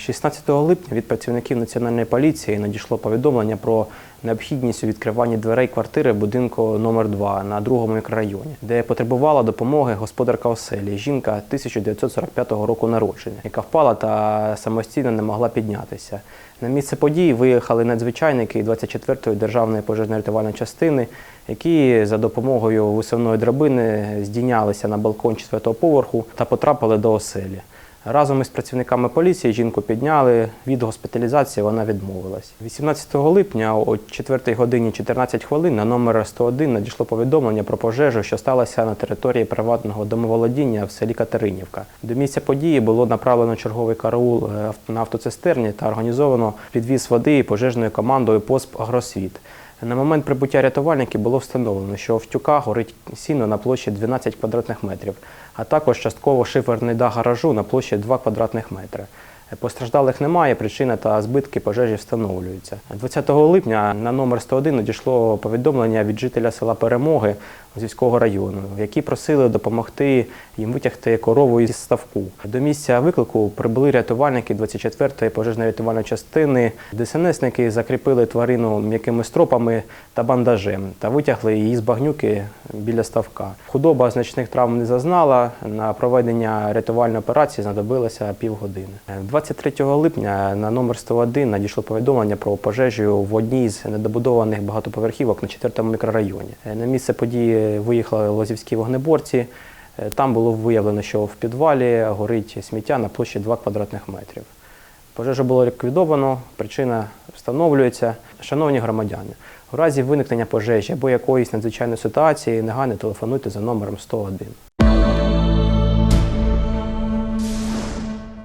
16 липня від працівників національної поліції надійшло повідомлення про необхідність у відкриванні дверей квартири будинку номер 2 на другому мікрорайоні, де потребувала допомоги господарка оселі, жінка 1945 року народження, яка впала та самостійно не могла піднятися. На місце події виїхали надзвичайники 24-ї державної пожежно-рятувальної частини, які за допомогою висувної драбини здійнялися на балкон 4-го поверху та потрапили до оселі. Разом із працівниками поліції жінку підняли. Від госпіталізації вона відмовилась. 18 липня о 4 годині 14 хвилин на номер 101 надійшло повідомлення про пожежу, що сталося на території приватного домоволодіння в селі Катеринівка. До місця події було направлено черговий караул е, на автоцистерні та організовано підвіз води пожежною командою ПОСП «Агросвіт». На момент прибуття рятувальників було встановлено, що в тюках горить сіно на площі 12 квадратних метрів, а також частково шиферний дах гаражу на площі 2 квадратних метри. Постраждалих немає, причина та збитки пожежі встановлюються. 20 липня на номер 101 надійшло повідомлення від жителя села Перемоги Зівського району, які просили допомогти їм витягти корову із ставку. До місця виклику прибули рятувальники 24-ї пожежно-рятувальної частини. ДСНСники закріпили тварину м'якими стропами та бандажем та витягли її з багнюки біля ставка. Худоба значних травм не зазнала. На проведення рятувальної операції знадобилося півгодини. 23 липня на номер 101 надійшло повідомлення про пожежу в одній з недобудованих багатоповерхівок на 4-му мікрорайоні. На місце події виїхали лозівські вогнеборці. Е, Там було виявлено, що в підвалі горить сміття на площі 2 квадратних метрів. Пожежу було ліквідовано, причина встановлюється. Шановні громадяни, у разі виникнення пожежі або якоїсь надзвичайної ситуації негайно телефонуйте за номером 101.